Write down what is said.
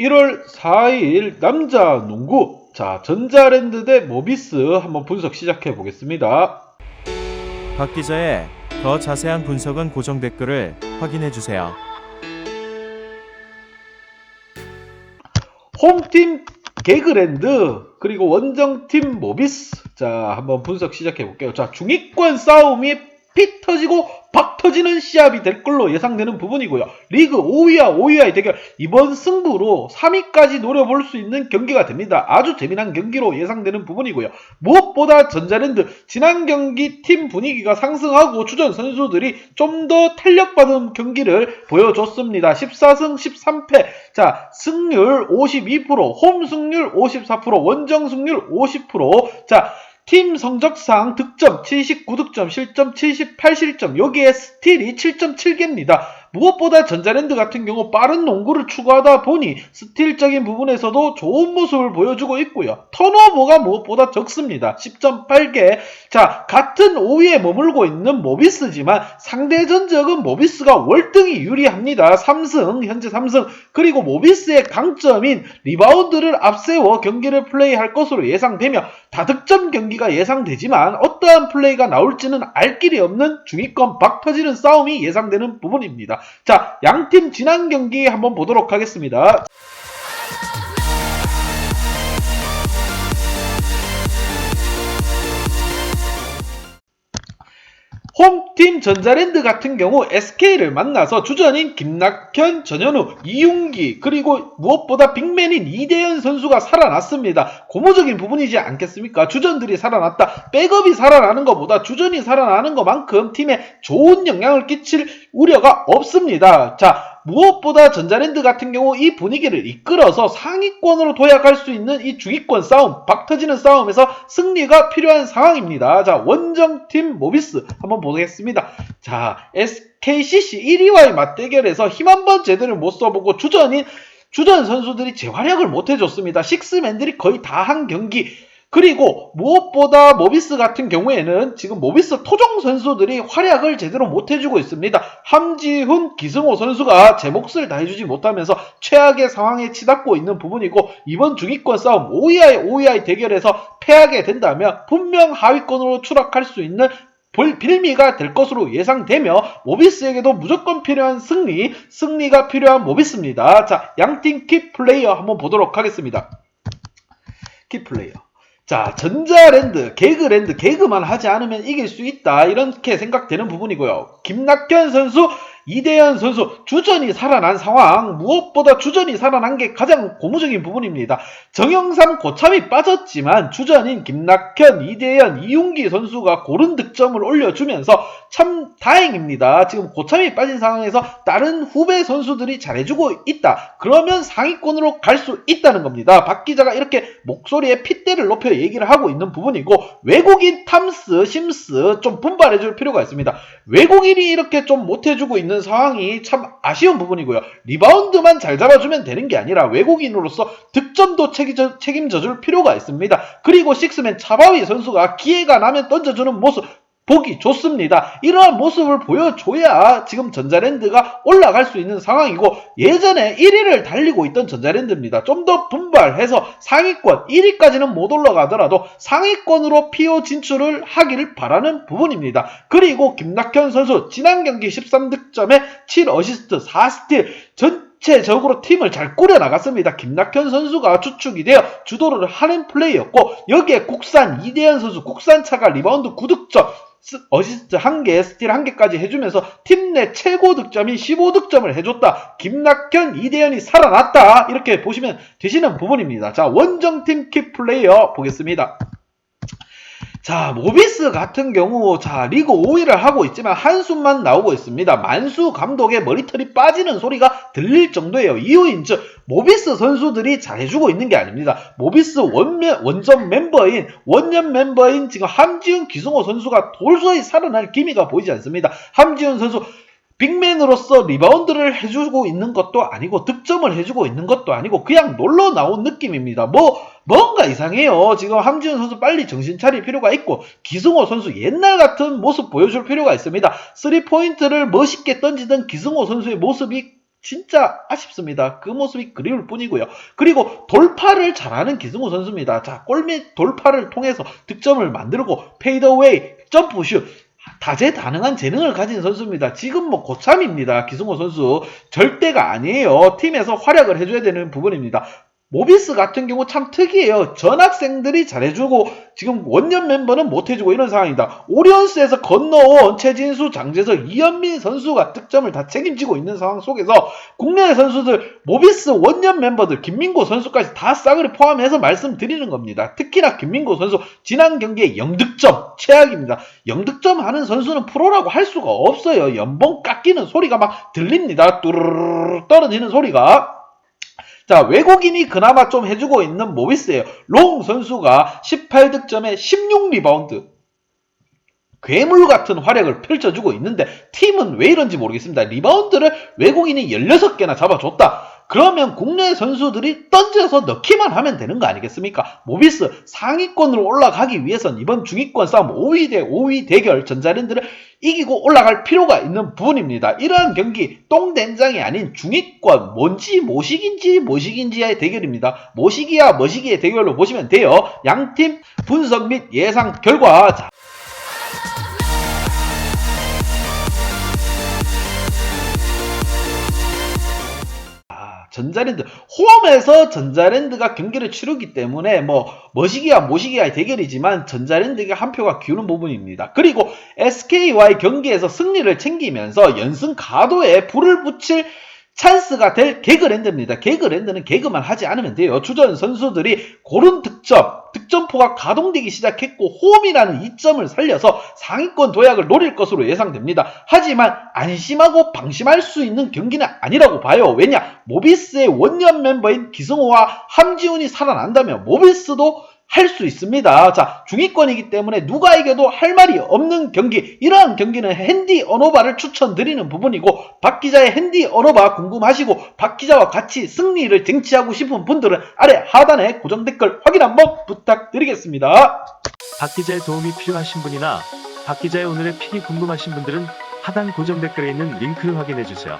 1월 4일 남자 농구 자 전자랜드 대 모비스 한번 분석 시작해 보겠습니다. 박 기자의 더 자세한 분석은 고정 댓글을 확인해 주세요. 홈팀 개그랜드 그리고 원정팀 모비스 자 한번 분석 시작해 볼게요. 자 중위권 싸움이 피 터지고 박 터지는 시합이 될 걸로 예상되는 부분이고요. 리그 5위와 5위와의 대결 이번 승부로 3위까지 노려볼 수 있는 경기가 됩니다. 아주 재미난 경기로 예상되는 부분이고요. 무엇보다 전자랜드 지난 경기 팀 분위기가 상승하고 주전 선수들이 좀 더 탄력받은 경기를 보여줬습니다. 14승 13패 자 승률 52%, 홈 승률 54%, 원정 승률 50%. 자, 팀 성적상 득점 79득점, 실점 78실점, 여기에 스틸이 7.7개입니다. 무엇보다 전자랜드 같은 경우 빠른 농구를 추구하다 보니 스틸적인 부분에서도 좋은 모습을 보여주고 있고요. 턴오버가 무엇보다 적습니다. 10.8개. 자, 같은 5위에 머물고 있는 모비스지만 상대 전적은 모비스가 월등히 유리합니다. 3승, 현재 3승. 그리고 모비스의 강점인 리바운드를 앞세워 경기를 플레이할 것으로 예상되며 다득점 경기가 예상되지만 어떠한 플레이가 나올지는 알 길이 없는 중위권 박 터지는 싸움이 예상되는 부분입니다. 자, 양팀 지난 경기 한번 보도록 하겠습니다. 전자랜드 같은 경우 SK를 만나서 주전인 김낙현, 전현우, 이윤기 그리고 무엇보다 빅맨인 이대현 선수가 살아났습니다. 고무적인 부분이지 않겠습니까? 주전들이 살아났다. 백업이 살아나는 것보다 주전이 살아나는 것만큼 팀에 좋은 영향을 끼칠 우려가 없습니다. 자, 무엇보다 전자랜드 같은 경우 이 분위기를 이끌어서 상위권으로 도약할 수 있는 이 중위권 싸움, 박 터지는 싸움에서 승리가 필요한 상황입니다. 자, 원정팀 모비스 한번 보겠습니다. 자, SKCC 1위와의 맞대결에서 힘 한번 제대로 못 써보고 주전인 주전 선수들이 재활약을 못 해줬습니다. 식스맨들이 거의 다 한 경기. 그리고 무엇보다 모비스 같은 경우에는 지금 모비스 토종 선수들이 활약을 제대로 못 해주고 있습니다. 함지훈, 기승호 선수가 제 몫을 다해주지 못하면서 최악의 상황에 치닫고 있는 부분이고 이번 중위권 싸움 5위와의 5위와의 대결에서 패하게 된다면 분명 하위권으로 추락할 수 있는 볼- 빌미가 될 것으로 예상되며 모비스에게도 무조건 필요한 승리, 승리가 필요한 모비스입니다. 자, 양팀 키 플레이어 한번 보도록 하겠습니다. 키 플레이어. 자, 전자랜드, 개그랜드, 개그만 하지 않으면 이길 수 있다. 이렇게 생각되는 부분이고요. 김낙현 선수, 이대현 선수, 주전이 살아난 상황, 무엇보다 주전이 살아난 게 가장 고무적인 부분입니다. 정영삼 고참이 빠졌지만 주전인 김낙현, 이대현, 이윤기 선수가 고른 득점을 올려주면서 참 다행입니다. 지금 고참이 빠진 상황에서 다른 후배 선수들이 잘해주고 있다. 그러면 상위권으로 갈 수 있다는 겁니다. 박 기자가 이렇게 목소리에 핏대를 높여 얘기를 하고 있는 부분이고 외국인 탐스, 심스 좀 분발해줄 필요가 있습니다. 외국인이 이렇게 좀 못해주고 있는 상황이 참 아쉬운 부분이고요. 리바운드만 잘 잡아주면 되는 게 아니라 외국인으로서 득점도 책임져, 책임져 줄 필요가 있습니다. 그리고 식스맨 차바위 선수가 기회가 나면 던져주는 모습 보기 좋습니다. 이러한 모습을 보여줘야 지금 전자랜드가 올라갈 수 있는 상황이고 예전에 1위를 달리고 있던 전자랜드입니다. 좀 더 분발해서 상위권 1위까지는 못 올라가더라도 상위권으로 PO 진출을 하기를 바라는 부분입니다. 그리고 김낙현 선수 지난 경기 13득점에 7어시스트 4스틸 전 전체적으로 팀을 잘 꾸려나갔습니다. 김낙현 선수가 주축이 되어 주도를 하는 플레이였고 여기에 국산 이대현 선수 국산차가 리바운드 9득점 스- 어시스트 1개, 스틸 1개까지 해주면서 팀 내 최고 득점인 15득점을 해줬다. 김낙현, 이대현이 살아났다. 이렇게 보시면 되시는 부분입니다. 자, 원정팀 키 플레이어 보겠습니다. 자, 모비스 같은 경우, 자, 리그 5위를 하고 있지만 한숨만 나오고 있습니다. 만수 감독의 머리털이 빠지는 소리가 들릴 정도예요. 이유인 즉, 모비스 선수들이 잘해주고 있는 게 아닙니다. 모비스 원면, 원전 멤버인, 원년 멤버인 지금 함지훈, 기승호 선수가 돌소히 살아날 기미가 보이지 않습니다. 함지훈 선수, 빅맨으로서 리바운드를 해주고 있는 것도 아니고 득점을 해주고 있는 것도 아니고 그냥 놀러 나온 느낌입니다. 뭐 뭔가 이상해요. 지금 함지훈 선수 빨리 정신 차릴 필요가 있고 기승호 선수 옛날 같은 모습 보여줄 필요가 있습니다. 3포인트를 멋있게 던지던 기승호 선수의 모습이 진짜 아쉽습니다. 그 모습이 그리울 뿐이고요. 그리고 돌파를 잘하는 기승호 선수입니다. 자, 골밑 돌파를 통해서 득점을 만들고 페이더웨이, 점프슛 다재다능한 재능을 가진 선수입니다. 지금 뭐 고참입니다. 기승호 선수 절대가 아니에요. 팀에서 활약을 해줘야 되는 부분입니다. 모비스 같은 경우 참 특이해요. 전학생들이 잘해주고 지금 원년 멤버는 못해주고 이런 상황이다. 오리온스에서 건너온 최진수, 장재석, 이현민 선수가 득점을 다 책임지고 있는 상황 속에서 국내 선수들 모비스 원년 멤버들 김민고 선수까지 다 싸그리 포함해서 말씀드리는 겁니다. 특히나 김민고 선수 지난 경기에 0득점 최악입니다. 0득점 하는 선수는 프로라고 할 수가 없어요. 연봉 깎이는 소리가 막 들립니다. 뚜루루루 떨어지는 소리가. 자, 외국인이 그나마 좀 해주고 있는 모비스예요. 롱 선수가 18득점에 16리바운드. 괴물 같은 활약을 펼쳐주고 있는데 팀은 왜 이런지 모르겠습니다. 리바운드를 외국인이 16개나 잡아줬다. 그러면 국내 선수들이 던져서 넣기만 하면 되는 거 아니겠습니까? 모비스 상위권으로 올라가기 위해선 이번 중위권 싸움 5위 대 5위 대결 전자랜드를 이기고 올라갈 필요가 있는 부분입니다. 이러한 경기 똥된장이 아닌 중위권 뭔지 모식인지 모식인지의 대결입니다. 모식이야 머시기의 대결로 보시면 돼요. 양팀 분석 및 예상 결과 자, 전자랜드 홈에서 전자랜드가 경기를 치르기 때문에 뭐 머시기야 모시기야의 대결이지만 전자랜드가 한 표가 기우는 부분입니다. 그리고 SK와의 경기에서 승리를 챙기면서 연승 가도에 불을 붙일 찬스가 될 개그랜드입니다. 개그랜드는 개그만 하지 않으면 돼요. 주전 선수들이 고른 득점, 득점포가 가동되기 시작했고 홈이라는 이점을 살려서 상위권 도약을 노릴 것으로 예상됩니다. 하지만 안심하고 방심할 수 있는 경기는 아니라고 봐요. 왜냐? 모비스의 원년 멤버인 기승호와 함지훈이 살아난다면 모비스도 할 수 있습니다. 자, 중위권이기 때문에 누가 이겨도 할 말이 없는 경기. 이러한 경기는 핸디 언어바를 추천드리는 부분이고, 박 기자의 핸디 언어바 궁금하시고, 박 기자와 같이 승리를 쟁취하고 싶은 분들은 아래 하단에 고정 댓글 확인 한번 부탁드리겠습니다. 박 기자의 도움이 필요하신 분이나 박 기자의 오늘의 픽이 궁금하신 분들은 하단 고정 댓글에 있는 링크를 확인해 주세요.